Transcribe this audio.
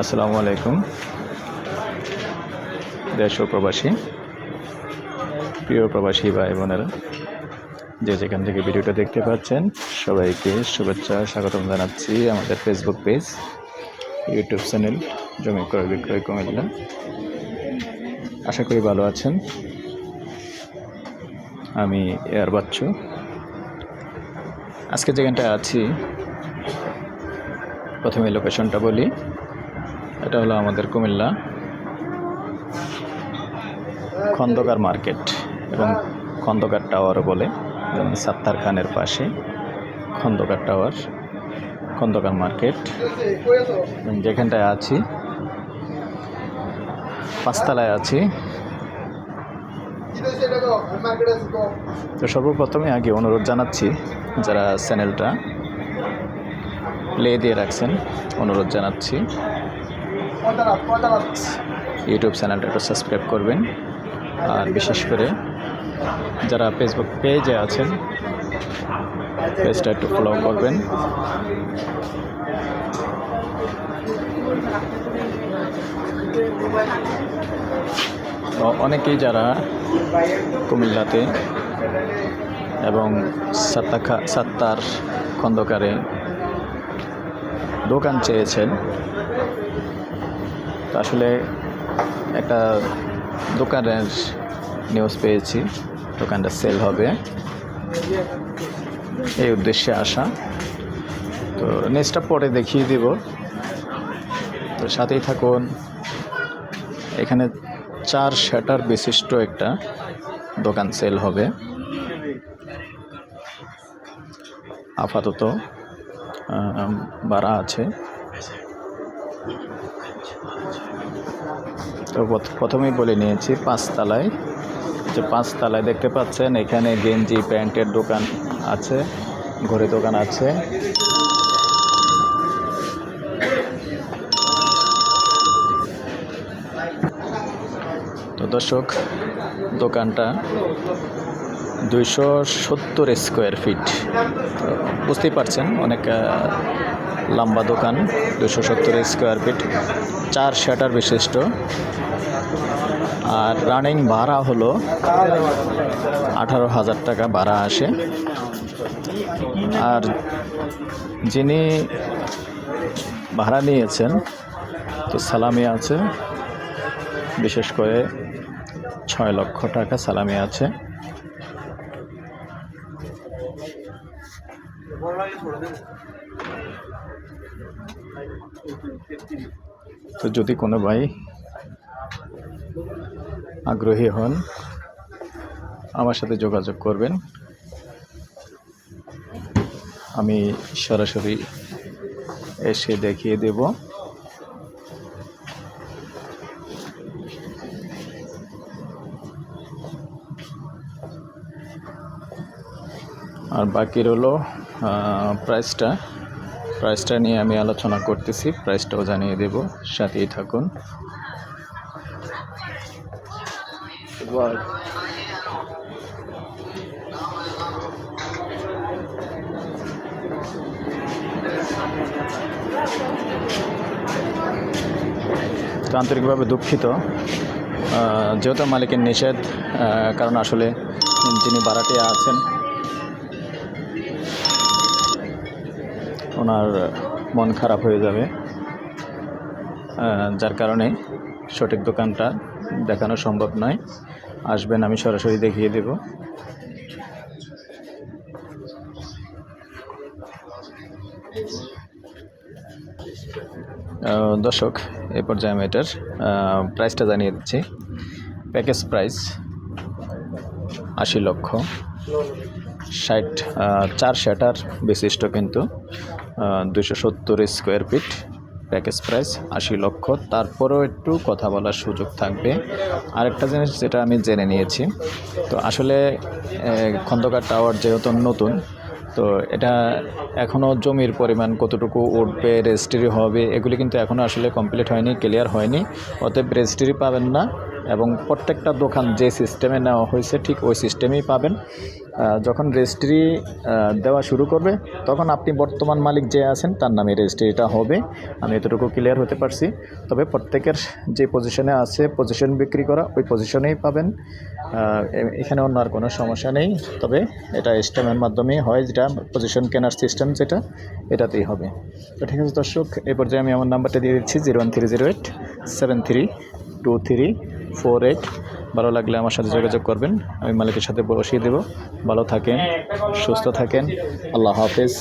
আসসালামু আলাইকুম। দেশ প্রবাসী, প্রিয় প্রবাসী ভাই বোনেরা, যে যেখান থেকে ভিডিওটা দেখতে পাচ্ছেন, সবাইকে শুভেচ্ছা, স্বাগতম জানাচ্ছি আমাদের ফেসবুক পেজ ইউটিউব চ্যানেল জমি ক্রয় বিক্রয় কুমিল্লা। আশা করি ভালো আছেন। আমি এয়ার বাচ্চু। আজকে যেখানটায় আছি, প্রথমে লোকেশনটা বলি। এটা হলো আমাদের কুমিল্লা খন্দকার মার্কেট এবং খন্দকার টাওয়ারও বলে সাত্তার খানের পাশে খন্দকার টাওয়ার, খন্দকার মার্কেট। যেখানটায় আছি, পাঁচতলায় আছি। তো সর্বপ্রথমে আগে অনুরোধ জানাচ্ছি, যারা চ্যানেলটা প্লে দিয়ে রাখছেন, অনুরোধ জানাচ্ছি। ইউটিউব চ্যানেলটা একটু সাবস্ক্রাইব করবেন। আর বিশেষ করে যারা ফেসবুক পেজে আছেন পেজটা একটু ফলো করবেন। অনেকেই যারা কুমিল্লাতে এবং সাত্তাখা সাত্তার খন্দকারে দোকান চেয়েছেন আসলে একটা দোকানের নিউজ পেয়েছি। দোকানটা সেল হবে। এই উদ্দেশ্যে আসা। তো নেক্সটটা পরে দেখিয়ে দিব। তো সাথেই থাকুন। এখানে চার শাটার বিশিষ্ট একটা দোকান সেল হবে। আপাতত ভাড়া আছে। তো প্রথ- প্রথমেই বলে নিয়েছি, পাঁচতলায়। যে পাঁচতলায় দেখতে পাচ্ছেন, এখানে গেঞ্জি, প্যান্টের দোকান আছে ঘড়ি দোকান আছে। তো দর্শক, দোকানটা দুইশো সত্তর স্কোয়ার ফিট বুঝতেই পারছেন, অনেক লম্বা দোকান দুশো সত্তর স্কোয়ার ফিট চার শাটার বিশিষ্ট। আর রানিং ভাড়া হলো আঠারো হাজার টাকা, ভাড়া আসে। আর যিনি ভাড়া নিয়েছেন, তো সালামি আছে, বিশেষ করে ছয় লক্ষ টাকা সালামি আছে। তো যদি কোনো ভাই আগ্রহী হন, আমার সাথে যোগাযোগ করবেন। আমি সরাসরি এসে দেখিয়ে দেব। আর বাকি রইল প্রাইসটা প্রাইসটা নিয়ে আমি আলোচনা করতেছি প্রাইসটাও জানিয়ে দেব, সাথেই থাকুন। আন্তরিকভাবে দুঃখিত। যেহেতু মালিকের নিষেধ কারণ আসলে যিনি ভাড়াটিয়া আছেন ওনার মন খারাপ হয়ে যাবে। যার কারণে সঠিক দোকানটা দেখানো সম্ভব নয়। আসবেন, আমি সরাসরি দেখিয়ে দেব। দর্শক, এ পর্যায়ে আমি এটার প্রাইসটা জানিয়ে দিচ্ছি। প্যাকেজ প্রাইস আশি লক্ষ। ষাট চার শাটার বিশিষ্ট কিন্তু। দুশো সত্তর স্কোয়ার ফিট প্যাকেজ প্রাইস আশি লক্ষ। তারপরেও একটু কথা বলার সুযোগ থাকবে। আরেকটা জিনিস যেটা আমি জেনে নিয়েছি, তো আসলে খন্দকার টাওয়ার যেহেতু নতুন, তো এটা এখনও জমির পরিমাণ কতটুকু উঠবে, রেজিস্ট্রি হবে, এগুলি কিন্তু এখনও আসলে কমপ্লিট হয়নি ক্লিয়ার হয়নি। অতএব রেজিস্ট্রি পাবেন না এবং প্রত্যেকটা দোকান যে সিস্টেমে নেওয়া হয়েছে, ঠিক ওই সিস্টেমেই পাবেন। যখন রেজিস্ট্রি দেওয়া শুরু করবে, তখন আপনি বর্তমান মালিক যে আছেন, তার নামে রেজিস্ট্রিটা হবে। আমি এতটুকু ক্লিয়ার হতে পারছি। তবে প্রত্যেকের যে পজিশনে আছে পজিশন বিক্রি করা, ওই পজিশনেই পাবেন। এখানে অন্য আর কোনো সমস্যা নেই। তবে এটা স্টেমের মাধ্যমেই হয়, যেটা পজিশন কেনার সিস্টেম যেটা, এটাতেই হবে। তো ঠিক আছে দর্শক এই পর্যায়ে আমি আমার নাম্বারটা দিয়ে দিচ্ছি zero one three zero eight seven three two three four eight ভালো লাগলে আমার সাথে যোগাযোগ করবেন। আমি মালিকের সাথে বসিয়ে দেব। ভালো থাকেন, সুস্থ থাকেন। আল্লাহ হাফেজ।